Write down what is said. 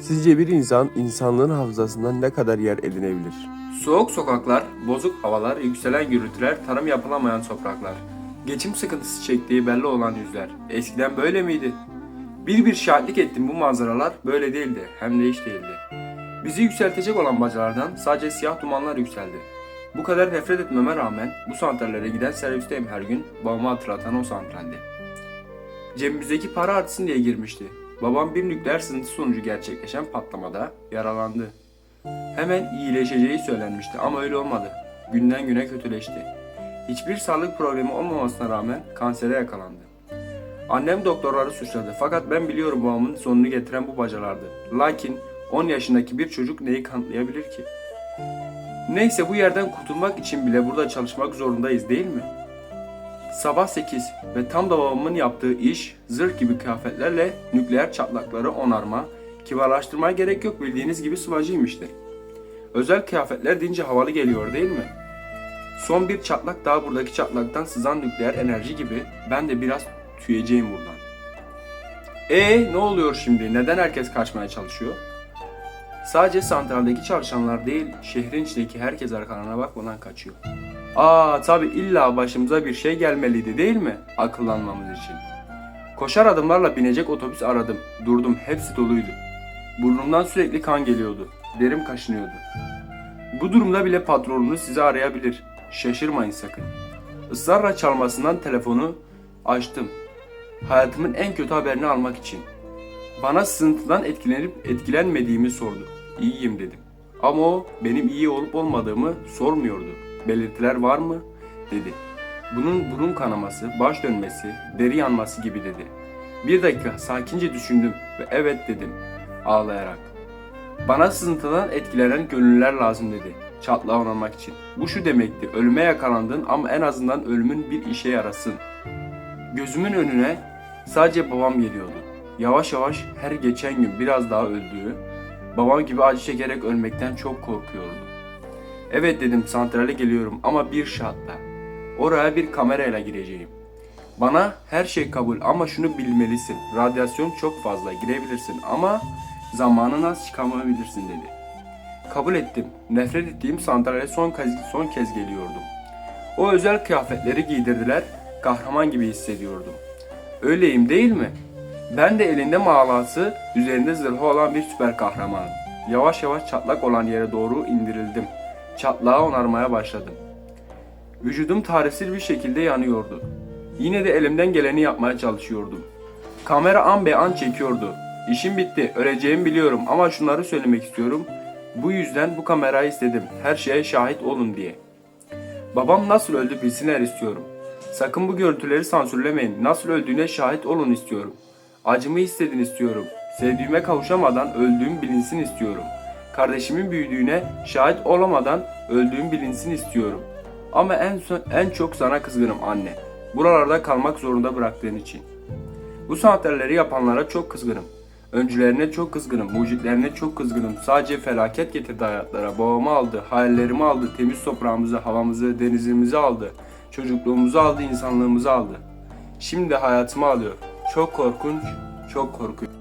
Sizce bir insan insanlığın hafızasından ne kadar yer edinebilir? Soğuk sokaklar, bozuk havalar, yükselen gürültüler, tarım yapılamayan topraklar. Geçim sıkıntısı çektiği belli olan yüzler. Eskiden böyle miydi? Bir bir şahitlik ettim bu manzaralar böyle değildi, hem de hiç değildi. Bizi yükseltecek olan bacalardan sadece siyah dumanlar yükseldi. Bu kadar nefret etmeme rağmen bu santrallere giden servisteyim her gün, babamı hatırlatan o santralde. Cebimizdeki para artsın diye girmişti. Babam bir nükleer sızıntı sonucu gerçekleşen patlamada yaralandı. Hemen iyileşeceği söylenmişti ama öyle olmadı. Günden güne kötüleşti. Hiçbir sağlık problemi olmamasına rağmen kansere yakalandı. Annem doktorları suçladı fakat ben biliyorum babamın sonunu getiren bu bacalardı. Lakin 10 yaşındaki bir çocuk neyi kanıtlayabilir ki? Neyse bu yerden kurtulmak için bile burada çalışmak zorundayız değil mi? Sabah 8 ve tam da babamın yaptığı iş zırh gibi kıyafetlerle nükleer çatlakları onarma, kibarlaştırmaya gerek yok bildiğiniz gibi sıvacıymıştır. Özel kıyafetler deyince havalı geliyor değil mi? Son bir çatlak daha buradaki çatlaktan sızan nükleer enerji gibi ben de biraz tüyeceğim buradan. E ne oluyor şimdi? Neden herkes kaçmaya çalışıyor? Sadece santraldeki çalışanlar değil, şehrin içindeki herkes arkalarına bakmadan kaçıyor. Aa tabi illa başımıza bir şey gelmeliydi değil mi? Akıllanmamız için. Koşar adımlarla binecek otobüs aradım. Durdum hepsi doluydu. Burnumdan sürekli kan geliyordu. Derim kaşınıyordu. Bu durumda bile patronunuz sizi arayabilir. Şaşırmayın sakın. Israrla çalmasından telefonu açtım. Hayatımın en kötü haberini almak için. Bana sızıntıdan etkilenip etkilenmediğimi sordu. İyiyim dedim. Ama o benim iyi olup olmadığımı sormuyordu. Belirtiler var mı? dedi. Bunun burun kanaması, baş dönmesi, deri yanması gibi dedi. Bir dakika sakince düşündüm ve evet dedim ağlayarak. Bana sızıntıdan etkilenen gönüller lazım dedi. Çatlağı onarmak için. Bu şu demekti. Ölüme yakalandın ama en azından ölümün bir işe yarasın. Gözümün önüne sadece babam geliyordu. Yavaş yavaş her geçen gün biraz daha öldüğü, babam gibi acı çekerek ölmekten çok korkuyordu. Evet dedim santrale geliyorum ama bir şartla. Oraya bir kamerayla gireceğim. Bana her şey kabul ama şunu bilmelisin. Radyasyon çok fazla girebilirsin ama zamanın az çıkamayabilirsin dedi. Kabul ettim. Nefret ettiğim santrale son kez, son kez geliyordum. O özel kıyafetleri giydirdiler. Kahraman gibi hissediyordum. Öyleyim değil mi? Ben de elinde mağalası, üzerinde zırhı olan bir süper kahramanım. Yavaş yavaş çatlak olan yere doğru indirildim. Çatlağı onarmaya başladım. Vücudum tarifsiz bir şekilde yanıyordu. Yine de elimden geleni yapmaya çalışıyordum. Kamera an be an çekiyordu. İşim bitti, öleceğimi biliyorum ama şunları söylemek istiyorum. Bu yüzden bu kamerayı istedim. Her şeye şahit olun diye. Babam nasıl öldü bilsinler istiyorum. Sakın bu görüntüleri sansürlemeyin. Nasıl öldüğüne şahit olun istiyorum. Acımı hissedin istiyorum. Sevdiğime kavuşamadan öldüğüm bilinsin istiyorum. Kardeşimin büyüdüğüne şahit olamadan öldüğüm bilinsin istiyorum. Ama en son, en çok sana kızgınım anne. Buralarda kalmak zorunda bıraktığın için. Bu sanatları yapanlara çok kızgınım. Öncülerine çok kızgınım, mucitlerine çok kızgınım. Sadece felaket getirdi hayatlara. Babamı aldı, hayallerimi aldı, temiz toprağımızı, havamızı, denizimizi aldı. Çocukluğumuzu aldı, insanlığımızı aldı. Şimdi hayatımı alıyor. Çok korkunç, çok korkunç.